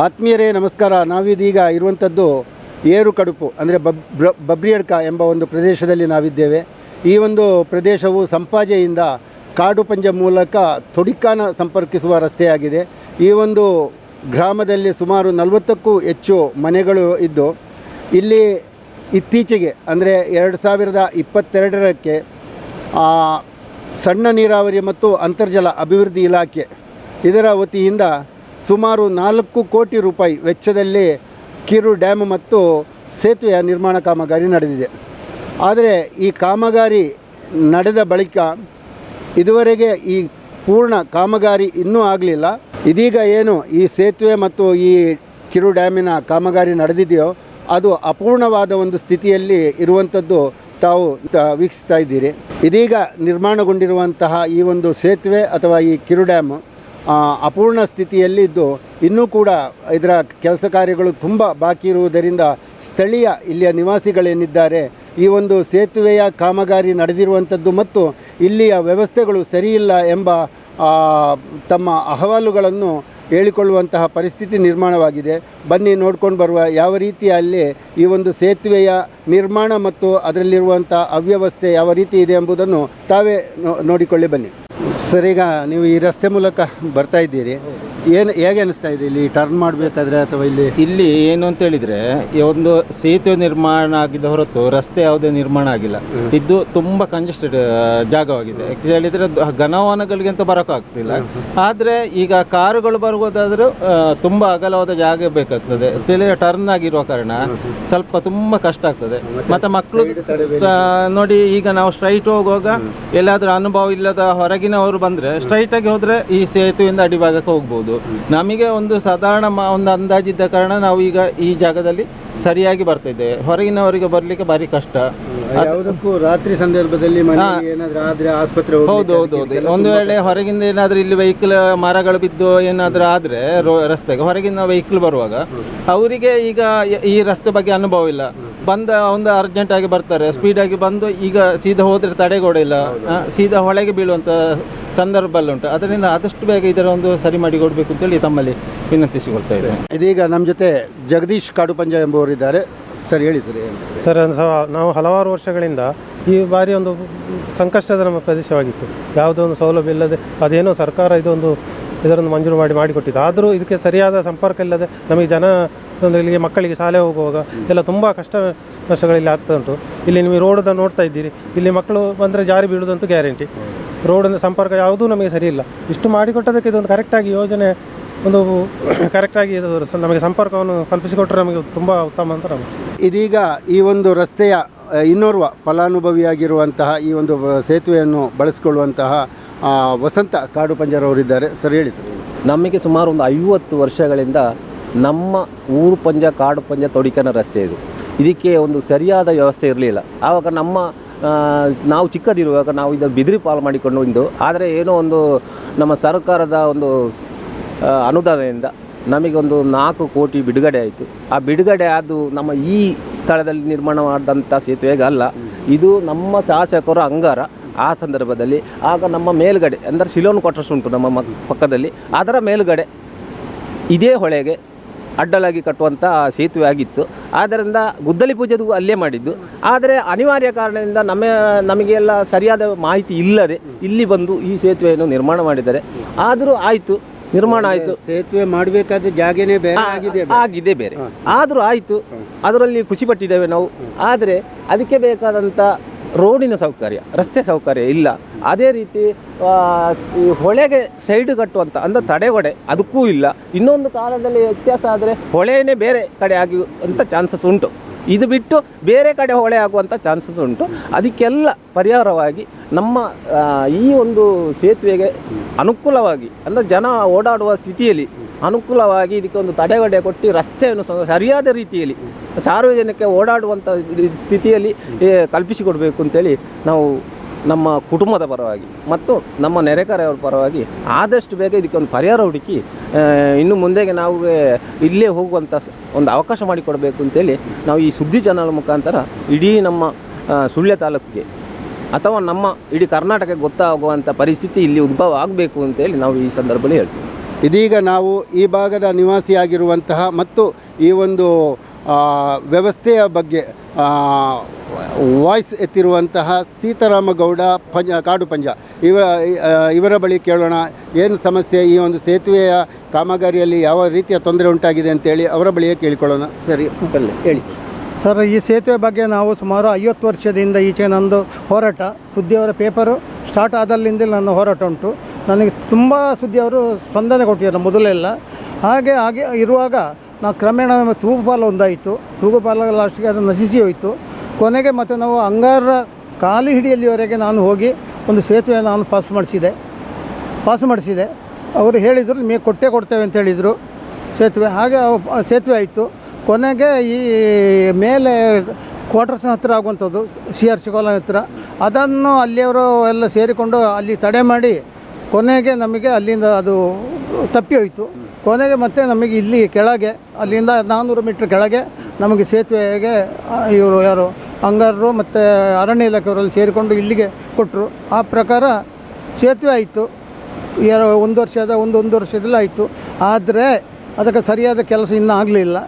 ಆತ್ಮೀಯರೇ, ನಮಸ್ಕಾರ. ನಾವಿದೀಗ ಇರುವಂಥದ್ದು ಏರು ಕಡುಪು, ಅಂದರೆ ಬಬ್, ಬ್ರ- ಬಬ್ರಿಯಡ್ಕ ಎಂಬ ಒಂದು ಪ್ರದೇಶದಲ್ಲಿ ನಾವಿದ್ದೇವೆ. ಈ ಒಂದು ಪ್ರದೇಶವು ಸಂಪಾಜೆಯಿಂದ ಕಾಡು ಪಂಜ ಮೂಲಕ ತೊಡಿಕಾನ ಸಂಪರ್ಕಿಸುವ ರಸ್ತೆಯಾಗಿದೆ. ಈ ಒಂದು ಗ್ರಾಮದಲ್ಲಿ ಸುಮಾರು ನಲವತ್ತಕ್ಕೂ ಹೆಚ್ಚು ಮನೆಗಳು ಇದ್ದು, ಇಲ್ಲಿ ಇತ್ತೀಚೆಗೆ, ಅಂದರೆ ಎರಡು ಸಾವಿರದ ಇಪ್ಪತ್ತೆರಡರಕ್ಕೆ ಸಣ್ಣ ನೀರಾವರಿ ಮತ್ತು ಅಂತರ್ಜಲ ಅಭಿವೃದ್ಧಿ ಇಲಾಖೆ ಇದರ ವತಿಯಿಂದ ಸುಮಾರು ನಾಲ್ಕು ಕೋಟಿ ರೂಪಾಯಿ ವೆಚ್ಚದಲ್ಲಿ ಕಿರು ಡ್ಯಾಮ್ ಮತ್ತು ಸೇತುವೆಯ ನಿರ್ಮಾಣ ಕಾಮಗಾರಿ ನಡೆದಿದೆ. ಆದರೆ ಈ ಕಾಮಗಾರಿ ನಡೆದ ಬಳಿಕ ಇದುವರೆಗೆ ಈ ಪೂರ್ಣ ಕಾಮಗಾರಿ ಇನ್ನೂ ಆಗಲಿಲ್ಲ. ಇದೀಗ ಏನು ಈ ಸೇತುವೆ ಮತ್ತು ಈ ಕಿರು ಡ್ಯಾಮಿನ ಕಾಮಗಾರಿ ನಡೆದಿದೆಯೋ ಅದು ಅಪೂರ್ಣವಾದ ಒಂದು ಸ್ಥಿತಿಯಲ್ಲಿ ಇರುವಂಥದ್ದು ತಾವು ವೀಕ್ಷಿಸ್ತಾ ಇದ್ದೀರಿ. ಇದೀಗ ನಿರ್ಮಾಣಗೊಂಡಿರುವಂತಹ ಈ ಒಂದು ಸೇತುವೆ ಅಥವಾ ಈ ಕಿರು ಡ್ಯಾಮ್ ಅಪೂರ್ಣ ಸ್ಥಿತಿಯಲ್ಲಿದ್ದು ಇನ್ನೂ ಕೂಡ ಇದರ ಕೆಲಸ ಕಾರ್ಯಗಳು ತುಂಬ ಬಾಕಿ ಇರುವುದರಿಂದ ಸ್ಥಳೀಯ ಇಲ್ಲಿಯ ನಿವಾಸಿಗಳೇನಿದ್ದಾರೆ, ಈ ಒಂದು ಸೇತುವೆಯ ಕಾಮಗಾರಿ ನಡೆದಿರುವಂಥದ್ದು ಮತ್ತು ಇಲ್ಲಿಯ ವ್ಯವಸ್ಥೆಗಳು ಸರಿಯಿಲ್ಲ ಎಂಬ ತಮ್ಮ ಅಹವಾಲುಗಳನ್ನು ಹೇಳಿಕೊಳ್ಳುವಂತಹ ಪರಿಸ್ಥಿತಿ ನಿರ್ಮಾಣವಾಗಿದೆ. ಬನ್ನಿ ನೋಡ್ಕೊಂಡು ಬರುವ ಯಾವ ರೀತಿ ಅಲ್ಲಿ ಈ ಒಂದು ಸೇತುವೆಯ ನಿರ್ಮಾಣ ಮತ್ತು ಅದರಲ್ಲಿರುವಂಥ ಅವ್ಯವಸ್ಥೆ ಯಾವ ರೀತಿ ಇದೆ ಎಂಬುದನ್ನು ತಾವೇ ನೋಡಿಕೊಳ್ಳಿ ಬನ್ನಿ. ಸರ್ ಈಗ ನೀವು ಈ ರಸ್ತೆ ಮೂಲಕ ಬರ್ತಾ ಇದ್ದೀರಿ. ಏನು ಹೇಗೆ ಅನಿಸ್ತಾ ಇದೆ ಇಲ್ಲಿ? ಟರ್ನ್ ಮಾಡಬೇಕಾದ್ರೆ ಅಥವಾ ಇಲ್ಲಿ? ಇಲ್ಲಿ ಏನು ಅಂತ ಹೇಳಿದ್ರೆ ಈ ಒಂದು ಸೇತುವೆ ನಿರ್ಮಾಣ ಆಗಿದ್ದ ಹೊರತು ರಸ್ತೆ ಯಾವುದೇ ನಿರ್ಮಾಣ ಆಗಿಲ್ಲ. ಇದು ತುಂಬಾ ಕಂಜೆಸ್ಟೆಡ್ ಜಾಗವಾಗಿದೆ. ಯಾಕೆ ಹೇಳಿದ್ರೆ ಘನವಾನಗಳಿಗೆ ಘನವಾಹನಗಳಿಗೆ ಅಂತ ಬರೋಕ್ಕಾಗ್ತಿಲ್ಲ ಆದ್ರೆ ಈಗ ಕಾರುಗಳು ಬರುವುದಾದ್ರೂ ತುಂಬಾ ಅಗಲವಾದ ಜಾಗ ಬೇಕಾಗ್ತದೆ. ತಿಳಿದ ಟರ್ನ್ ಆಗಿರುವ ಕಾರಣ ಸ್ವಲ್ಪ ತುಂಬಾ ಕಷ್ಟ ಆಗ್ತದೆ. ಮತ್ತೆ ಮಕ್ಕಳು ನೋಡಿ ಈಗ ನಾವು ಸ್ಟ್ರೈಟ್ ಹೋಗುವಾಗ ಎಲ್ಲಾದ್ರೂ ಅನುಭವ ಇಲ್ಲದ ಹೊರಗಿನವರು ಬಂದ್ರೆ ಸ್ಟ್ರೈಟ್ ಆಗಿ ಹೋದ್ರೆ ಈ ಸೇತುವೆಯಿಂದ ಅಡಿಭಾಗಕ್ಕೆ ಹೋಗ್ಬೋದು. ನಮಗೆ ಒಂದು ಸಾಧಾರಣ ಮ- ಒಂದು ಅಂದಾಜಿದ್ದ ಕಾರಣ ನಾವು ಈಗ ಈ ಜಾಗದಲ್ಲಿ ಸರಿಯಾಗಿ ಬರ್ತಾ ಇದ್ದೇವೆ. ಹೊರಗಿನವರಿಗೆ ಬರ್ಲಿಕ್ಕೆ ಭಾರಿ ಕಷ್ಟ. ಯಾವುದಕ್ಕೂ ರಾತ್ರಿ ಸಂದರ್ಭದಲ್ಲಿ ಏನಾದರೂ ಆದರೆ ಆಸ್ಪತ್ರೆ ಹೌದು ಹೌದು ಹೌದು. ಒಂದು ವೇಳೆ ಹೊರಗಿಂದ ಏನಾದ್ರೂ ಇಲ್ಲಿ ವೆಹಿಕಲ್ ಮರಗಳು ಬಿದ್ದು ಏನಾದ್ರೂ ಆದ್ರೆ ರೋ ರಸ್ತೆಗೆ ಹೊರಗಿನ ವೆಹಿಕಲ್ ಬರುವಾಗ ಅವರಿಗೆ ಈಗ ಈ ರಸ್ತೆ ಬಗ್ಗೆ ಅನುಭವ ಇಲ್ಲ. ಬಂದ ಒಂದು ಅರ್ಜೆಂಟ್ ಆಗಿ ಬರ್ತಾರೆ. ಸ್ಪೀಡ್ ಆಗಿ ಬಂದು ಈಗ ಸೀದಾ ಹೋದ್ರೆ ತಡೆಗೋಡಿಲ್ಲ ಸೀದಾ ಹೊಳೆಗೆ ಬೀಳುವಂತ ಸಂದರ್ಭ ಎಲ್ಲ ಉಂಟು. ಅದರಿಂದ ಆದಷ್ಟು ಬೇಗ ಇದರ ಒಂದು ಸರಿ ಮಾಡಿ ಕೊಡಬೇಕು ಅಂತೇಳಿ ತಮ್ಮಲ್ಲಿ ವಿನಂತಿಸಿಕೊಳ್ತಾ ಇದೆ. ಇದೀಗ ನಮ್ಮ ಜೊತೆ ಜಗದೀಶ್ ಕಾಡುಪಂಜ ಎಂಬುವರಿದ್ದಾರೆ. ಸರ್ ಹೇಳಿ ಸರ್ ನಾವು ಹಲವಾರು ವರ್ಷಗಳಿಂದ ಈ ಬಾರಿ ಒಂದು ಸಂಕಷ್ಟದ ನಮ್ಮ ಪ್ರದೇಶವಾಗಿತ್ತು. ಯಾವುದೋ ಒಂದು ಸೌಲಭ್ಯ ಇಲ್ಲದೆ ಅದೇನೋ ಸರ್ಕಾರ ಇದೊಂದು ಇದರನ್ನು ಮಂಜೂರು ಮಾಡಿ ಮಾಡಿಕೊಟ್ಟಿದ್ದು ಆದರೂ ಇದಕ್ಕೆ ಸರಿಯಾದ ಸಂಪರ್ಕ ಇಲ್ಲದೆ ನಮಗೆ ಜನ ಅಂದರೆ ಇಲ್ಲಿಗೆ ಮಕ್ಕಳಿಗೆ ಶಾಲೆ ಹೋಗುವಾಗ ಎಲ್ಲ ತುಂಬ ಕಷ್ಟ ನಷ್ಟಗಳಲ್ಲಿ ಆಗ್ತಾ ಉಂಟು ಇಲ್ಲಿ ನೀವು ರೋಡನ್ನು ನೋಡ್ತಾ ಇದ್ದೀರಿ. ಇಲ್ಲಿ ಮಕ್ಕಳು ಬಂದರೆ ಜಾರಿ ಬೀಳುವುದಂತೂ ಗ್ಯಾರಂಟಿ ರೋಡಿನ ಸಂಪರ್ಕ ಯಾವುದೂ ನಮಗೆ ಸರಿ ಇಲ್ಲ. ಇಷ್ಟು ಮಾಡಿಕೊಟ್ಟದಕ್ಕೆ ಇದೊಂದು ಕರೆಕ್ಟಾಗಿ ಯೋಜನೆ ಒಂದು ಕರೆಕ್ಟಾಗಿ ನಮಗೆ ಸಂಪರ್ಕವನ್ನು ಕಲ್ಪಿಸಿಕೊಟ್ಟರೆ ನಮಗೆ ತುಂಬ ಉತ್ತಮ ಅಂತ ನಮಗೆ. ಇದೀಗ ಈ ಒಂದು ರಸ್ತೆಯ ಇನ್ನೋರ್ವ ಫಲಾನುಭವಿಯಾಗಿರುವಂತಹ ಈ ಒಂದು ಸೇತುವೆಯನ್ನು ಬಳಸಿಕೊಳ್ಳುವಂತಹ ವಸಂತ ಕಾಡು ಪಂಜರವರಿದ್ದಾರೆ ಸರ್ ಹೇಳಿ ಸರ್. ನಮಗೆ ಸುಮಾರು ಒಂದು ಐವತ್ತು ವರ್ಷಗಳಿಂದ ನಮ್ಮ ಊರು ಪಂಜ, ಕಾಡು ಪಂಜ, ತೊಡಿಕನ ರಸ್ತೆ ಇದು. ಇದಕ್ಕೆ ಒಂದು ಸರಿಯಾದ ವ್ಯವಸ್ಥೆ ಇರಲಿಲ್ಲ. ಆವಾಗ ನಮ್ಮ ನಾವು ಚಿಕ್ಕದಿರುವಾಗ ನಾವು ಇದನ್ನು ಬಿದಿರಿ ಪಾಲು ಮಾಡಿಕೊಂಡು ಇಂದು. ಆದರೆ ಏನೋ ಒಂದು ನಮ್ಮ ಸರ್ಕಾರದ ಒಂದು ಅನುದಾನದಿಂದ ನಮಗೊಂದು ಒಂದು ನಾಲ್ಕು ಕೋಟಿ ಬಿಡುಗಡೆ ಆಯಿತು. ಆ ಬಿಡುಗಡೆ ಅದು ನಮ್ಮ ಈ ಸ್ಥಳದಲ್ಲಿ ನಿರ್ಮಾಣ ಮಾಡಿದಂಥ ಇದು ನಮ್ಮ ಶಾಸಕರ ಅಂಗಾರ ಆ ಸಂದರ್ಭದಲ್ಲಿ. ಆಗ ನಮ್ಮ ಮೇಲುಗಡೆ, ಅಂದರೆ ಸಿಲೋನ್ ಕ್ವಾರ್ಟರ್ಸ್ ಉಂಟು ನಮ್ಮ ಪಕ್ಕದಲ್ಲಿ. ಅದರ ಮೇಲುಗಡೆ ಇದೇ ಹೊಳೆಗೆ ಅಡ್ಡಲಾಗಿ ಕಟ್ಟುವಂಥ ಸೇತುವೆ ಆಗಿತ್ತು. ಆದ್ದರಿಂದ ಗುದ್ದಲಿ ಪೂಜೆಗೂ ಅಲ್ಲೇ ಮಾಡಿದ್ದು. ಆದರೆ ಅನಿವಾರ್ಯ ಕಾರಣದಿಂದ ನಮ್ಮ ನಮಗೆಲ್ಲ ಸರಿಯಾದ ಮಾಹಿತಿ ಇಲ್ಲದೆ ಇಲ್ಲಿ ಬಂದು ಈ ಸೇತುವೆಯನ್ನು ನಿರ್ಮಾಣ ಮಾಡಿದ್ದಾರೆ. ಆದರೂ ಆಯಿತು ನಿರ್ಮಾಣ ಆಯಿತು. ಸೇತುವೆ ಮಾಡಬೇಕಾದ ಜಾಗನೇ ಬೇರೆ ಆಗಿದೆ ಆಗಿದೆ ಬೇರೆ. ಆದರೂ ಆಯಿತು ಅದರಲ್ಲಿ ಖುಷಿ ಪಟ್ಟಿದ್ದೇವೆ ನಾವು. ಆದರೆ ಅದಕ್ಕೆ ಬೇಕಾದಂಥ ರೋಡಿನ ಸೌಕರ್ಯ ರಸ್ತೆ ಸೌಕರ್ಯ ಇಲ್ಲ. ಅದೇ ರೀತಿ ಈ ಹೊಳೆಗೆ ಸೈಡ್ ಕಟ್ಟುವಂಥ ಅಂದರೆ ತಡೆಗೊಡೆ, ಅದಕ್ಕೂ ಇಲ್ಲ. ಇನ್ನೊಂದು ಕಾಲದಲ್ಲಿ ವ್ಯತ್ಯಾಸ ಆದರೆ ಹೊಳೆಯೇ ಬೇರೆ ಕಡೆ ಆಗುವಂಥ ಚಾನ್ಸಸ್ ಉಂಟು. ಇದು ಬಿಟ್ಟು ಬೇರೆ ಕಡೆ ಹೊಳೆ ಆಗುವಂಥ ಚಾನ್ಸಸ್ ಉಂಟು. ಅದಕ್ಕೆಲ್ಲ ಪರಿಹಾರವಾಗಿ ನಮ್ಮ ಈ ಒಂದು ಸೇತುವೆಗೆ ಅನುಕೂಲವಾಗಿ, ಅಂದರೆ ಜನ ಓಡಾಡುವ ಸ್ಥಿತಿಯಲ್ಲಿ ಅನುಕೂಲವಾಗಿ ಇದಕ್ಕೆ ಒಂದು ತಡೆಗಡೆ ಕೊಟ್ಟು ರಸ್ತೆಯನ್ನು ಸರಿಯಾದ ರೀತಿಯಲ್ಲಿ ಸಾರ್ವಜನಿಕ ಓಡಾಡುವಂಥ ಸ್ಥಿತಿಯಲ್ಲಿ ಕಲ್ಪಿಸಿಕೊಡಬೇಕು ಅಂತೇಳಿ ನಾವು ನಮ್ಮ ಕುಟುಂಬದ ಪರವಾಗಿ ಮತ್ತು ನಮ್ಮ ನೆರೆಕರೆಯವರ ಪರವಾಗಿ ಆದಷ್ಟು ಬೇಗ ಇದಕ್ಕೊಂದು ಪರಿಹಾರ ಹುಡುಕಿ ಇನ್ನು ಮುಂದೆಗೆ ನಾವು ಇಲ್ಲೇ ಹೋಗುವಂಥ ಒಂದು ಅವಕಾಶ ಮಾಡಿಕೊಡಬೇಕು ಅಂತೇಳಿ ನಾವು ಈ ಸುದ್ದಿ ಚಾನಲ್ ಮುಖಾಂತರ ಇಡೀ ನಮ್ಮ ಸುಳ್ಯ ತಾಲೂಕಿಗೆ ಅಥವಾ ನಮ್ಮ ಇಡೀ ಕರ್ನಾಟಕಕ್ಕೆ ಗೊತ್ತಾಗುವಂಥ ಪರಿಸ್ಥಿತಿ ಇಲ್ಲಿ ಉದ್ಭವ ಆಗಬೇಕು ಅಂತೇಳಿ ನಾವು ಈ ಸಂದರ್ಭದಲ್ಲಿ ಹೇಳ್ತೀವಿ. ಇದೀಗ ನಾವು ಈ ಭಾಗದ ನಿವಾಸಿಯಾಗಿರುವಂತಹ ಮತ್ತು ಈ ಒಂದು ವ್ಯವಸ್ಥೆಯ ಬಗ್ಗೆ ವಾಯ್ಸ್ ಎತ್ತಿರುವಂತಹ ಸೀತಾರಾಮಗೌಡ ಪಂಜ, ಕಾಡು ಪಂಜ. ಇವ ಇವರ ಬಳಿ ಕೇಳೋಣ. ಏನು ಸಮಸ್ಯೆ? ಈ ಒಂದು ಸೇತುವೆಯ ಕಾಮಗಾರಿಯಲ್ಲಿ ಯಾವ ರೀತಿಯ ತೊಂದರೆ ಉಂಟಾಗಿದೆ ಅಂತೇಳಿ ಅವರ ಬಳಿಯೇ ಕೇಳಿಕೊಳ್ಳೋಣ. ಸರಿ ಹೇಳಿ. ಸರ್, ಈ ಸೇತುವೆ ಬಗ್ಗೆ ನಾವು ಸುಮಾರು ಐವತ್ತು ವರ್ಷದಿಂದ ಈಚೆ ನಂದು ಹೋರಾಟ. ಸುದ್ದಿಯವರ ಪೇಪರು ಸ್ಟಾರ್ಟ್ ಆದಲ್ಲಿಂದ ನನ್ನ ಹೋರಾಟ ಉಂಟು. ನನಗೆ ತುಂಬ ಸುದ್ದಿಯವರು ಸ್ಪಂದನೆ ಕೊಟ್ಟಿದ್ದಾರೆ, ಮೊದಲೆಲ್ಲ. ಹಾಗೆ ಹಾಗೆ ಇರುವಾಗ ನಾವು ಕ್ರಮೇಣ ತೂಗುಪಾಲ ಒಂದಾಯಿತು. ತೂಗುಪಾಲ ಲಾಸ್ಟ್ಗೆ ಅದು ನಶಿಸಿ ಹೋಯಿತು. ಕೊನೆಗೆ ಮತ್ತು ನಾವು ಅಂಗಾರ ಕಾಲಿ ಹಿಡಿಯಲ್ಲಿವರೆಗೆ ನಾನು ಹೋಗಿ ಒಂದು ಸೇತುವೆ ನಾನು ಪಾಸ್ ಮಾಡಿಸಿದೆ. ಪಾಸ್ ಮಾಡಿಸಿದೆ. ಅವರು ಹೇಳಿದರು, ನಿಮಗೆ ಕೊಟ್ಟೆ ಕೊಡ್ತೇವೆ ಅಂತ ಹೇಳಿದರು ಸೇತುವೆ. ಹಾಗೆ ಸೇತುವೆ ಆಯಿತು. ಕೊನೆಗೆ ಈ ಮೇಲೆ ಕ್ವಾರ್ಟರ್ಸ್ನ ಹತ್ತಿರ ಆಗುವಂಥದ್ದು, ಸಿ ಆರ್ ಸಿ ಹತ್ತಿರ ಅದನ್ನು ಅಲ್ಲಿಯವರು ಎಲ್ಲ ಸೇರಿಕೊಂಡು ಅಲ್ಲಿ ತಡೆ ಮಾಡಿ ಕೊನೆಗೆ ನಮಗೆ ಅಲ್ಲಿಂದ ಅದು ತಪ್ಪಿ ಹೋಯಿತು. ಕೊನೆಗೆ ಮತ್ತೆ ನಮಗೆ ಇಲ್ಲಿ ಕೆಳಗೆ, ಅಲ್ಲಿಂದ ನಾನ್ನೂರು ಮೀಟ್ರ್ ಕೆಳಗೆ ನಮಗೆ ಸೇತುವೆಗೆ ಇವರು ಯಾರು ಅಂಗಾರರು ಮತ್ತು ಅರಣ್ಯ ಇಲಾಖೆಯವರಲ್ಲಿ ಸೇರಿಕೊಂಡು ಇಲ್ಲಿಗೆ ಕೊಟ್ಟರು ಆ ಪ್ರಕಾರ ಸೇತುವೆ ಆಯಿತು. ಒಂದು ವರ್ಷದ ಒಂದು ಒಂದು ವರ್ಷದಲ್ಲಿ ಆಯಿತು. ಆದರೆ ಅದಕ್ಕೆ ಸರಿಯಾದ ಕೆಲಸ ಇನ್ನೂ ಆಗಲಿಲ್ಲ.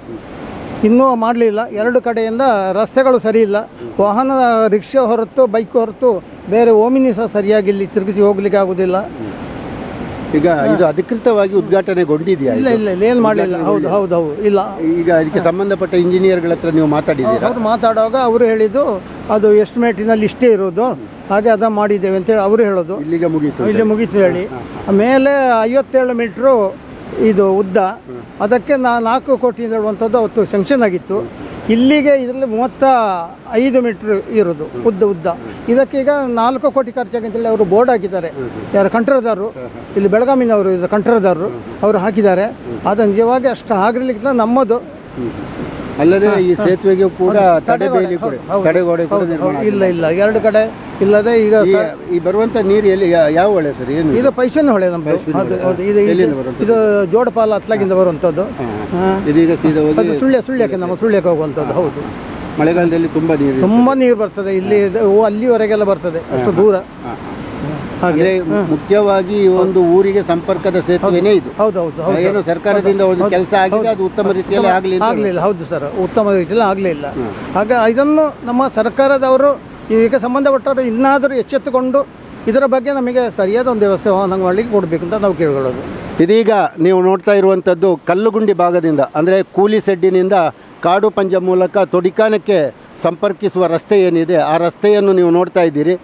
ಇನ್ನೂ ಮಾಡಲಿಲ್ಲ. ಎರಡು ಕಡೆಯಿಂದ ರಸ್ತೆಗಳು ಸರಿ ಇಲ್ಲ. ವಾಹನ, ರಿಕ್ಷಾ ಹೊರತು ಬೈಕ್ ಹೊರತು ಬೇರೆ ಓಮಿನಿ ಸಹ ಸರಿಯಾಗಿ ಇಲ್ಲಿ ತಿರುಗಿಸಿ ಹೋಗ್ಲಿಕ್ಕೆ ಆಗೋದಿಲ್ಲ. ಈಗ ಇದು ಅಧಿಕೃತವಾಗಿ ಉದ್ಘಾಟನೆಗೊಂಡಿದೆಯಾ ಇಲ್ಲ ಇಲ್ಲ ಇಲ್ಲ ಏನು ಮಾಡಲಿಲ್ಲ. ಹೌದು ಹೌದು ಹೌದು. ಇಲ್ಲ. ಈಗ ಅದಕ್ಕೆ ಸಂಬಂಧಪಟ್ಟ ಇಂಜಿನಿಯರ್ಗಳ ಹತ್ರ ನೀವು ಮಾತಾಡಿದ್ದೀರಾ? ಅವ್ರು ಮಾತಾಡುವಾಗ ಅವರು ಹೇಳಿದ್ದು ಅದು ಎಸ್ಟಿಮೇಟಿನಲ್ಲಿ ಇಷ್ಟೇ ಇರೋದು. ಹಾಗೆ ಅದ ಮಾಡಿದ್ದೇವೆ ಅಂತೇಳಿ ಅವರು ಹೇಳೋದು. ಇಲ್ಲಿಗೆ ಮುಗೀತು ಇಲ್ಲಿ ಮುಗೀತು ಹೇಳಿ. ಮೇಲೆ ಐವತ್ತೇಳು ಮೀಟ್ರು ಇದು ಉದ್ದ. ಅದಕ್ಕೆ ನಾ ನಾಲ್ಕು ಕೋಟಿ ಹೇಳುವಂಥದ್ದು ಅವತ್ತು ಶಂಕ್ಷನ್ ಆಗಿತ್ತು. ಇಲ್ಲಿಗೆ ಇದರಲ್ಲಿ ಮೂವತ್ತ ಐದು ಮೀಟ್ರ್ ಇರೋದು, ಉದ್ದ ಉದ್ದ. ಇದಕ್ಕೀಗ ನಾಲ್ಕು ಕೋಟಿ ಖರ್ಚಾಗಿ ಅಂತೇಳಿ ಅವರು ಬೋರ್ಡ್ ಹಾಕಿದ್ದಾರೆ. ಯಾರು ಕಂಠರದಾರರು ಇಲ್ಲಿ ಬೆಳಗಾಮಿನವರು ಇದರ ಕಂಠರದಾರರು ಅವರು ಹಾಕಿದ್ದಾರೆ. ಅದು ನಿಜವಾಗಿ ಅಷ್ಟು ಆಗಿರ್ಲಿಕ್ಕಿಲ್ಲ ನಮ್ಮದು. ಅಲ್ಲದೆ ಈ ಸೇತುವೆಗೆ ಕೂಡ ತಡೆಬೇಲಿ ಕೂಡ. ತಡೆಗೋಡೆ ಕೂಡ ನಿರ್ಮಾಣ ಹೌದು. ಇಲ್ಲ ಇಲ್ಲ ಎರಡು ಕಡೆ ಇಲ್ಲದೆ ಈಗ ಸ- ಈ- ಈ ಬರುವಂತ ನೀರು ಎಲ್ಲಿ ಯಾ- ಯಾವ ಹೊಳೆ ಸರ್? ಏನು ಇದು ಪೈಶನ್ ಹೊಳೆ. ಹೌದು ಇದು ಎಲ್ಲಿಂದ ಇದು- ಬರುವಂಥದ್ದು? ಇದು ಜೋಡಪಾಲ ಹತ್ಲಾಗಿಂದ ಬರುವಂಥದ್ದು. ಹಾ. ಇದೀಗ ಸೀದಾ ಅದು ಹೋಗಿ ಸುಳ್ಯ ಸುಳ್ಯಕ್ಕೆ ನಮ್ಮ ಸುಳ್ಯಕ್ಕೆ. ಹೋಗುವಂಥದ್ದು ಹೌದು. ಮಳೆಗಾಲದಲ್ಲಿ ತುಂಬಾ ನೀರು ತುಂಬಾ ನೀರು ಬರ್ತದೆ. ಇಲ್ಲಿ ಇದು- ಓ, ಅಲ್ಲಿವರೆಗೆಲ್ಲ ಬರ್ತದೆ ಅಷ್ಟು ದೂರ. ಹಾಗೆ. ಅಂದ್ರೆ ಮುಖ್ಯವಾಗಿ ಈ ಒಂದು ಊರಿಗೆ ಸಂಪರ್ಕದ ಸೇತುವೆನೇ ಇದು. ಹೌದು ಹೌದು ಹೌದು ಏನು ಸರ್ಕಾರದಿಂದ ಒಂದು ಕೆಲಸ ಆಗಿದೆ ಅದು ಉತ್ತಮ ರೀತಿಯಲ್ಲಿ ಆಗಲಿಲ್ಲ ಆಗಲಿಲ್ಲ ಹೌದು ಸರ್. ಉತ್ತಮ ರೀತಿಯಲ್ಲಿ ಆಗಲಿಲ್ಲ ಹಾಗೆ ಇದನ್ನು ನಮ್ಮ ಸರ್ಕಾರದವರು ಈಗ ಸಂಬಂಧಪಟ್ಟವರು ಇನ್ನಾದರೂ ಎಚ್ಚೆತ್ತುಕೊಂಡು ಇದರ ಬಗ್ಗೆ ನಮಗೆ ಸರಿಯಾದ ಒಂದು ವ್ಯವಸ್ಥೆ ನಂಗೆ ಮಾಡಲಿಕ್ಕೆ ಕೊಡಬೇಕು ಅಂತ ನಾವು ಕೇಳಿಕೊಳ್ಳೋದು. ಇದೀಗ ನೀವು ನೋಡ್ತಾ ಇರುವಂಥದ್ದು ಕಲ್ಲುಗುಂಡಿ ಭಾಗದಿಂದ ಅಂದರೆ ಕೂಲಿ ಸೆಡ್ಡಿನಿಂದ ಕಾಡು ಪಂಜ ಮೂಲಕ ತೊಡಿಕಾನಕ್ಕೆ ಸಂಪರ್ಕಿಸುವ ರಸ್ತೆ ಏನಿದೆ ಆ ರಸ್ತೆಯನ್ನು ನೀವು ನೋಡ್ತಾ ಇದ್ದೀರಿ.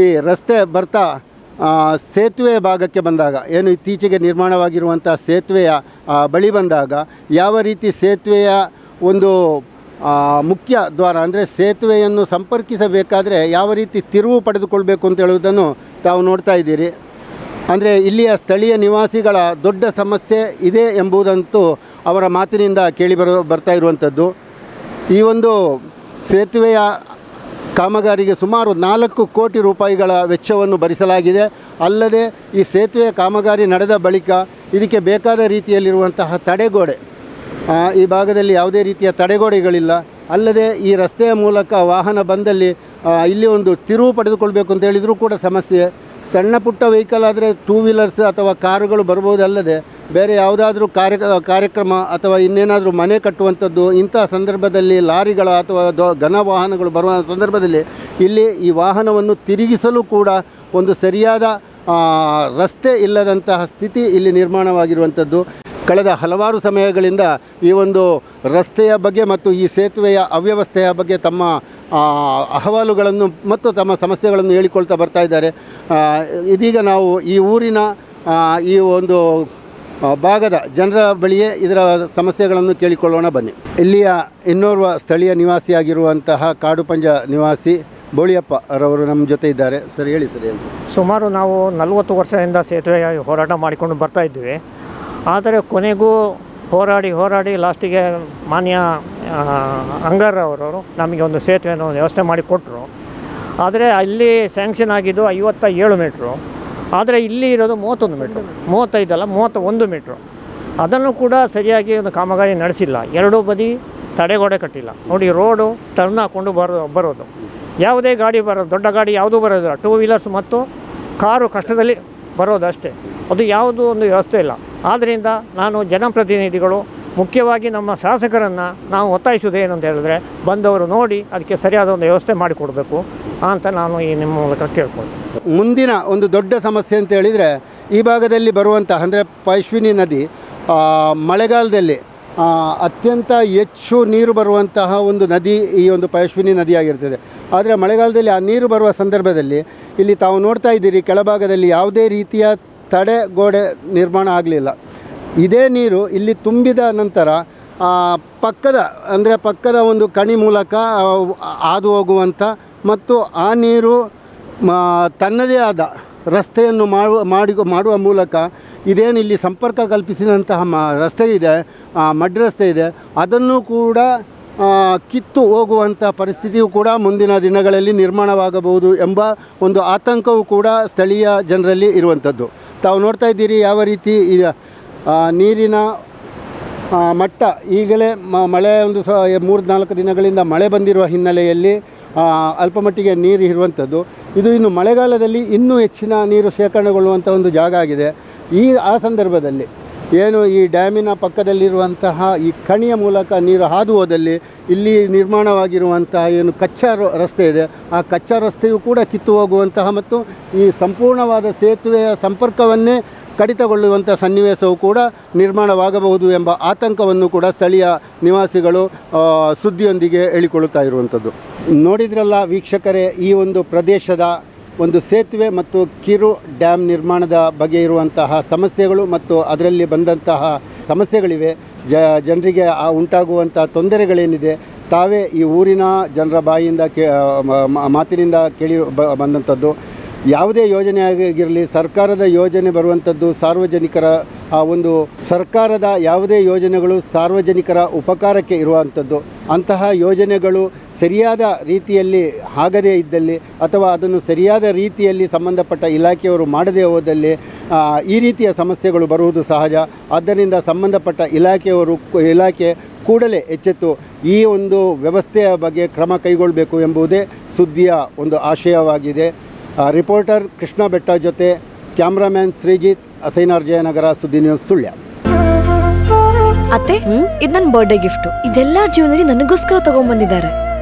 ಈ ರಸ್ತೆ ಬರ್ತಾ ಸೇತುವೆ ಭಾಗಕ್ಕೆ ಬಂದಾಗ, ಏನು ಇತ್ತೀಚೆಗೆ ನಿರ್ಮಾಣವಾಗಿರುವಂಥ ಸೇತುವೆಯ ಬಳಿ ಬಂದಾಗ, ಯಾವ ರೀತಿ ಸೇತುವೆಯ ಒಂದು ಮುಖ್ಯ ದ್ವಾರ, ಅಂದರೆ ಸೇತುವೆಯನ್ನು ಸಂಪರ್ಕಿಸಬೇಕಾದರೆ ಯಾವ ರೀತಿ ತಿರುವು ಪಡೆದುಕೊಳ್ಬೇಕು ಅಂತ ಹೇಳುವುದನ್ನು ತಾವು ನೋಡ್ತಾ ಇದ್ದೀರಿ. ಅಂದರೆ ಇಲ್ಲಿಯ ಸ್ಥಳೀಯ ನಿವಾಸಿಗಳ ದೊಡ್ಡ ಸಮಸ್ಯೆ ಇದೆ ಎಂಬುದಂತೂ ಅವರ ಮಾತಿನಿಂದ ಕೇಳಿ ಬರೋ, ಬರ್ತಾ ಇರುವಂಥದ್ದು ಈ ಒಂದು ಸೇತುವೆಯ ಕಾಮಗಾರಿಗೆ ಸುಮಾರು ನಾಲ್ಕು ಕೋಟಿ ರೂಪಾಯಿಗಳ ವೆಚ್ಚವನ್ನು ಭರಿಸಲಾಗಿದೆ. ಅಲ್ಲದೆ ಈ ಸೇತುವೆ ಕಾಮಗಾರಿ ನಡೆದ ಬಳಿಕ ಇದಕ್ಕೆ ಬೇಕಾದ ರೀತಿಯಲ್ಲಿರುವಂತಹ ತಡೆಗೋಡೆ ಈ ಭಾಗದಲ್ಲಿ ಯಾವುದೇ ರೀತಿಯ ತಡೆಗೋಡೆಗಳಿಲ್ಲ. ಅಲ್ಲದೆ ಈ ರಸ್ತೆಯ ಮೂಲಕ ವಾಹನ ಬಂದಲ್ಲಿ ಇಲ್ಲಿ ಒಂದು ತಿರುವು ಪಡೆದುಕೊಳ್ಬೇಕು ಅಂತ ಹೇಳಿದರೂ ಕೂಡ ಸಮಸ್ಯೆ. ಸಣ್ಣ ಪುಟ್ಟ ವೆಹಿಕಲ್ ಆದರೆ ಟೂ ವೀಲರ್ಸ್ ಅಥವಾ ಕಾರುಗಳು ಬರ್ಬೋದಲ್ಲದೆ ಬೇರೆ ಯಾವುದಾದ್ರೂ ಕಾರ್ಯ, ಕಾರ್ಯಕ್ರಮ ಅಥವಾ ಇನ್ನೇನಾದರೂ ಮನೆ ಕಟ್ಟುವಂಥದ್ದು ಇಂಥ ಸಂದರ್ಭದಲ್ಲಿ ಲಾರಿಗಳು ಅಥವಾ ದೊ, ಘನ ವಾಹನಗಳು ಬರುವ ಸಂದರ್ಭದಲ್ಲಿ ಇಲ್ಲಿ ಈ ವಾಹನವನ್ನು ತಿರುಗಿಸಲು ಕೂಡ ಒಂದು ಸರಿಯಾದ ರಸ್ತೆ ಇಲ್ಲದಂತಹ ಸ್ಥಿತಿ ಇಲ್ಲಿ ನಿರ್ಮಾಣವಾಗಿರುವಂಥದ್ದು. ಕಳೆದ ಹಲವಾರು ಸಮಯಗಳಿಂದ ಈ ಒಂದು ರಸ್ತೆಯ ಬಗ್ಗೆ ಮತ್ತು ಈ ಸೇತುವೆಯ ಅವ್ಯವಸ್ಥೆಯ ಬಗ್ಗೆ ತಮ್ಮ ಅಹವಾಲುಗಳನ್ನು ಮತ್ತು ತಮ್ಮ ಸಮಸ್ಯೆಗಳನ್ನು ಹೇಳಿಕೊಳ್ತಾ ಬರ್ತಾ ಇದ್ದಾರೆ. ಇದೀಗ ನಾವು ಈ ಊರಿನ ಈ ಒಂದು ಭಾಗದ ಜನರ ಬಳಿಯೇ ಇದರ ಸಮಸ್ಯೆಗಳನ್ನು ಕೇಳಿಕೊಳ್ಳೋಣ ಬನ್ನಿ. ಇಲ್ಲಿಯ ಇನ್ನೋರ್ವ ಸ್ಥಳೀಯ ನಿವಾಸಿಯಾಗಿರುವಂತಹ ಕಾಡುಪಂಜ ನಿವಾಸಿ ಬೋಳಿಯಪ್ಪ ರವರು ನಮ್ಮ ಜೊತೆ ಇದ್ದಾರೆ. ಸರ್, ಹೇಳಿ ಸರ್ ಏನು ಸುಮಾರು ನಾವು ನಲವತ್ತು ವರ್ಷದಿಂದ ಸೇತುವೆ ಹೋರಾಟ ಮಾಡಿಕೊಂಡು ಬರ್ತಾ ಇದ್ವಿ ಆದರೆ ಕೊನೆಗೂ ಹೋರಾಡಿ ಹೋರಾಡಿ ಲಾಸ್ಟಿಗೆ ಮಾನ್ಯ ಆ, ಅಂಗಾರ ಅವರವರು ನಮಗೆ ಒಂದು ಸೇತುವೆಯನ್ನು ವ್ಯವಸ್ಥೆ ಮಾಡಿ ಕೊಟ್ಟರು. ಆದರೆ ಅಲ್ಲಿ ಸ್ಯಾಂಕ್ಷನ್ ಆಗಿದ್ದು ಐವತ್ತ ಏಳು ಮೀಟ್ರು ಆದರೆ ಇಲ್ಲಿ ಇರೋದು ಮೂವತ್ತೊಂದು ಮೀಟ್ರು ಮೂವತ್ತೈದಲ್ಲ ಮೂವತ್ತ ಒಂದು ಮೀಟ್ರು ಅದನ್ನು ಕೂಡ ಸರಿಯಾಗಿ ಒಂದು ಕಾಮಗಾರಿ ನಡೆಸಿಲ್ಲ. ಎರಡೂ ಬದಿ ತಡೆಗೋಡೆ ಕಟ್ಟಿಲ್ಲ. ನೋಡಿ ರೋಡು ಟರ್ನ್ ಹಾಕ್ಕೊಂಡು ಬರೋ ಬರೋದು. ಯಾವುದೇ ಗಾಡಿ ಬರೋದು ದೊಡ್ಡ ಗಾಡಿ ಯಾವುದೂ ಬರೋದಿಲ್ಲ. ಟೂ ವೀಲರ್ಸ್ ಮತ್ತು ಕಾರು ಕಷ್ಟದಲ್ಲಿ ಬರೋದಷ್ಟೇ ಅದು ಯಾವುದೂ ಒಂದು ವ್ಯವಸ್ಥೆ ಇಲ್ಲ. ಆದ್ದರಿಂದ ನಾನು ಜನಪ್ರತಿನಿಧಿಗಳು, ಮುಖ್ಯವಾಗಿ ನಮ್ಮ ಶಾಸಕರನ್ನು ನಾವು ಒತ್ತಾಯಿಸೋದು ಅಂತ ಹೇಳಿದ್ರೆ, ಬಂದವರು ನೋಡಿ ಅದಕ್ಕೆ ಸರಿಯಾದ ಒಂದು ವ್ಯವಸ್ಥೆ ಮಾಡಿಕೊಡಬೇಕು ಅಂತ ನಾನು ಈ ನಿಮ್ಮ ಮೂಲಕ ಕೇಳ್ಕೊಳ್ತೀನಿ. ಮುಂದಿನ ಒಂದು ದೊಡ್ಡ ಸಮಸ್ಯೆ ಅಂತ ಹೇಳಿದರೆ, ಈ ಭಾಗದಲ್ಲಿ ಬರುವಂಥ ಅಂದರೆ ಪೈಶ್ವಿನಿ ನದಿ ಮಳೆಗಾಲದಲ್ಲಿ ಅತ್ಯಂತ ಹೆಚ್ಚು ನೀರು ಬರುವಂತಹ ಒಂದು ನದಿ ಈ ಒಂದು ಪಯಶ್ವಿನಿ ನದಿಯಾಗಿರ್ತದೆ. ಆದರೆ ಮಳೆಗಾಲದಲ್ಲಿ ಆ ನೀರು ಬರುವ ಸಂದರ್ಭದಲ್ಲಿ ಇಲ್ಲಿ ತಾವು ನೋಡ್ತಾ ಇದ್ದೀರಿ, ಕೆಳಭಾಗದಲ್ಲಿ ಯಾವುದೇ ರೀತಿಯ ತಡೆಗೋಡೆ ನಿರ್ಮಾಣ ಆಗಲಿಲ್ಲ. ಇದೇ ನೀರು ಇಲ್ಲಿ ತುಂಬಿದ ನಂತರ ಪಕ್ಕದ, ಅಂದರೆ ಪಕ್ಕದ ಒಂದು ಕಣಿ ಮೂಲಕ ಹಾದು ಹೋಗುವಂಥ ಮತ್ತು ಆ ನೀರು ತನ್ನದೇ ಆದ ರಸ್ತೆಯನ್ನು ಮಾಡುವ ಮಾಡಿ ಮಾಡುವ ಮೂಲಕ ಇದೇನು ಇಲ್ಲಿ ಸಂಪರ್ಕ ಕಲ್ಪಿಸಿದಂತಹ ಮ ರಸ್ತೆ ಇದೆ ಮಡ್ ರಸ್ತೆ ಇದೆ, ಅದನ್ನು ಕೂಡ ಕಿತ್ತು ಹೋಗುವಂಥ ಪರಿಸ್ಥಿತಿಯು ಕೂಡ ಮುಂದಿನ ದಿನಗಳಲ್ಲಿ ನಿರ್ಮಾಣವಾಗಬಹುದು ಎಂಬ ಒಂದು ಆತಂಕವು ಕೂಡ ಸ್ಥಳೀಯ ಜನರಲ್ಲಿ ಇರುವಂಥದ್ದು. ತಾವು ನೋಡ್ತಾ ಇದ್ದೀರಿ ಯಾವ ರೀತಿ ನೀರಿನ ಮಟ್ಟ ಈಗಲೇ ಮಳೆ ಒಂದು ಸ, ಮೂರು ನಾಲ್ಕು ದಿನಗಳಿಂದ ಮಳೆ ಬಂದಿರುವ ಹಿನ್ನೆಲೆಯಲ್ಲಿ ಅಲ್ಪಮಟ್ಟಿಗೆ ಅಲ್ಪ ಮಟ್ಟಿಗೆ ನೀರು ಇರುವಂಥದ್ದು. ಇದು ಇನ್ನು ಮಳೆಗಾಲದಲ್ಲಿ ಇನ್ನೂ ಹೆಚ್ಚಿನ ನೀರು ಶೇಖರಣೆಗೊಳ್ಳುವಂಥ ಒಂದು ಜಾಗ ಆಗಿದೆ. ಈ, ಆ ಸಂದರ್ಭದಲ್ಲಿ ಏನು ಈ ಡ್ಯಾಮಿನ ಪಕ್ಕದಲ್ಲಿರುವಂತಹ ಈ ಕಣಿಯ ಮೂಲಕ ನೀರು ಹಾದು ಹೋದಲ್ಲಿ ಇಲ್ಲಿ ನಿರ್ಮಾಣವಾಗಿರುವಂತಹ ಏನು ಕಚ್ಚಾ ರಸ್ತೆ ಇದೆ. ಆ ಕಚ್ಚಾ ರಸ್ತೆಯು ಕೂಡ ಕಿತ್ತು ಹೋಗುವಂತಹ ಮತ್ತು ಈ ಸಂಪೂರ್ಣವಾದ ಸೇತುವೆಯ ಸಂಪರ್ಕವನ್ನೇ ಕಡಿತಗೊಳ್ಳುವಂಥ ಸನ್ನಿವೇಶವು ಕೂಡ ನಿರ್ಮಾಣವಾಗಬಹುದು ಎಂಬ ಆತಂಕವನ್ನು ಕೂಡ ಸ್ಥಳೀಯ ನಿವಾಸಿಗಳು ಸುದ್ದಿಯೊಂದಿಗೆ ಹೇಳಿಕೊಳ್ಳುತ್ತಾ ಇರುವಂಥದ್ದು. ನೋಡಿದ್ರಲ್ಲ ವೀಕ್ಷಕರೇ, ಈ ಒಂದು ಪ್ರದೇಶದ ಒಂದು ಸೇತುವೆ ಮತ್ತು ಕಿರು ಡ್ಯಾಮ್ ನಿರ್ಮಾಣದ ಬಗ್ಗೆ ಇರುವಂತಹ ಸಮಸ್ಯೆಗಳು ಮತ್ತು ಅದರಲ್ಲಿ ಬಂದಂತಹ ಸಮಸ್ಯೆಗಳಿವೆ. ಜ, ಜನರಿಗೆ ಆ ಉಂಟಾಗುವಂಥ ತೊಂದರೆಗಳೇನಿದೆ, ತಾವೇ ಈ ಊರಿನ ಜನರ ಬಾಯಿಯಿಂದ ಕೇ ಮಾತಿನಿಂದ ಕೇಳಿ ಬಂದಂಥದ್ದು. ಯಾವುದೇ ಯೋಜನೆ ಆಗಿರಲಿ ಸರ್ಕಾರದ ಯೋಜನೆ ಬರುವಂಥದ್ದು ಸಾರ್ವಜನಿಕರ, ಆ ಒಂದು ಸರ್ಕಾರದ ಯಾವುದೇ ಯೋಜನೆಗಳು ಸಾರ್ವಜನಿಕರ ಉಪಕಾರಕ್ಕೆ ಇರುವಂಥದ್ದು. ಅಂತಹ ಯೋಜನೆಗಳು ಸರಿಯಾದ ರೀತಿಯಲ್ಲಿ ಆಗದೇ ಇದ್ದಲ್ಲಿ ಅಥವಾ ಅದನ್ನು ಸರಿಯಾದ ರೀತಿಯಲ್ಲಿ ಸಂಬಂಧಪಟ್ಟ ಇಲಾಖೆಯವರು ಮಾಡದೇ ಹೋದಲ್ಲಿ ಈ ರೀತಿಯ ಸಮಸ್ಯೆಗಳು ಬರುವುದು ಸಹಜ. ಆದ್ದರಿಂದ ಸಂಬಂಧಪಟ್ಟ ಇಲಾಖೆಯವರು ಇಲಾಖೆ ಕೂಡಲೇ ಎಚ್ಚೆತ್ತು ಈ ಒಂದು ವ್ಯವಸ್ಥೆಯ ಬಗ್ಗೆ ಕ್ರಮ ಕೈಗೊಳ್ಳಬೇಕು ಎಂಬುದೇ ಸುದ್ದಿಯ ಒಂದು ಆಶಯವಾಗಿದೆ. ರಿಪೋರ್ಟರ್ ಕೃಷ್ಣ ಬೆಟ್ಟ ಜೊತೆ ಕ್ಯಾಮ್ರಾಮ್ಯಾನ್ ಶ್ರೀಜಿತ್ ಅಸೈನಾರ್ ಜಯನಗರ ಸುದ್ದಿ ನ್ಯೂಸ್ ಸುಳ್ಯ. ಅತ್ತೆ ಇದು ನನ್ನ ಬರ್ಡೇ ಗಿಫ್ಟು ಇದೆಲ್ಲ ಜೀವನದಲ್ಲಿ ನನಗೋಸ್ಕರ ತಗೊಂಡ್ಬಂದಿದ್ದಾರೆ